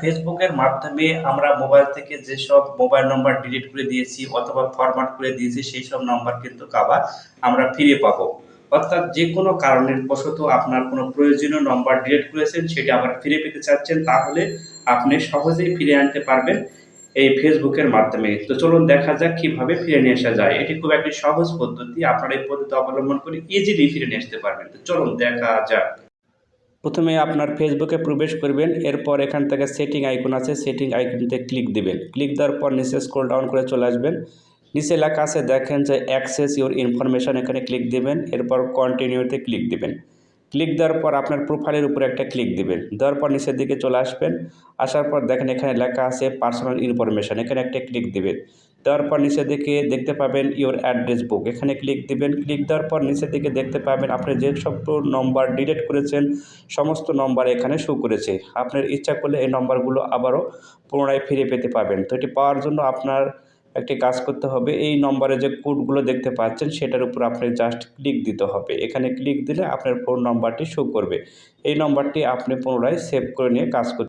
ফেসবুকের মাধ্যমে আমরা মোবাইল থেকে যেসব মোবাইল নম্বর ডিলিট করে দিয়েছি অথবা ফরম্যাট করে দিয়েছি, সেই সব নম্বর কিন্তু আবার আমরা ফিরে পাবো। অর্থাৎ যে কোনো কারণের বশত আপনার কোনো প্রয়োজনীয় নম্বর ডিলিট করেছেন, সেটি আবার ফিরে পেতে চাচ্ছেন, তাহলে আপনি সহজেই ফিরে আনতে পারবেন এই ফেসবুকের মাধ্যমে। তো চলুন দেখা যাক কীভাবে ফিরে নিয়ে আসা যায়। এটি খুব একটি সহজ পদ্ধতি, আপনারা এই পদ্ধতি অবলম্বন করে ইজিলি ফিরে নিয়ে আসতে পারবেন। তো চলুন দেখা যাক। প্রথমে আপনার ফেসবুকে প্রবেশ করবেন, এরপর এখান থেকে সেটিং আইকন আছে সেটিং আইকনতে ক্লিক দিবেন। ক্লিক দেওয়ার পর নিচে স্ক্রল ডাউন করে চলে আসবেন। নিচে লেখা আছে, দেখেন যে অ্যাক্সেস ইউর ইনফরমেশন এখানে ক্লিক দিবেন, এরপর কন্টিনিউতে ক্লিক দিবেন। ক্লিক দেওয়ার পর আপনার প্রোফাইলের উপরে একটা ক্লিক দিবেন। দেওয়ার পর নিচের দিকে চলে আসবেন, আসার পর দেখেন এখানে লেখা আছে পার্সোনাল ইনফরমেশন এখানে একটা ক্লিক দিবেন। দেওয়ার পর নিচে দিকে দেখতে পাবেন ইওর অ্যাড্রেস বুক এখানে ক্লিক দিবেন ক্লিক দেওয়ার পর নিচে দিকে দেখতে পাবেন আপনি যে সব নম্বর ডিলিট করেছেন, সমস্ত নম্বর এখানে শো করেছে। আপনার ইচ্ছা করলে এই নম্বরগুলো আবারও পুনরায় ফিরে পেতে পাবেন তো এটি পাওয়ার জন্য আপনার একটি কাজ করতে হবে, এই নম্বরে যে কোডগুলো দেখতে পাচ্ছেন সেটার উপর আপনি জাস্ট ক্লিক দিতে হবে। এখানে ক্লিক দিলে আপনার ফোন নম্বরটি শো করবে। এই নম্বরটি আপনি পুনরায় সেভ করে নিয়ে কাজ করতে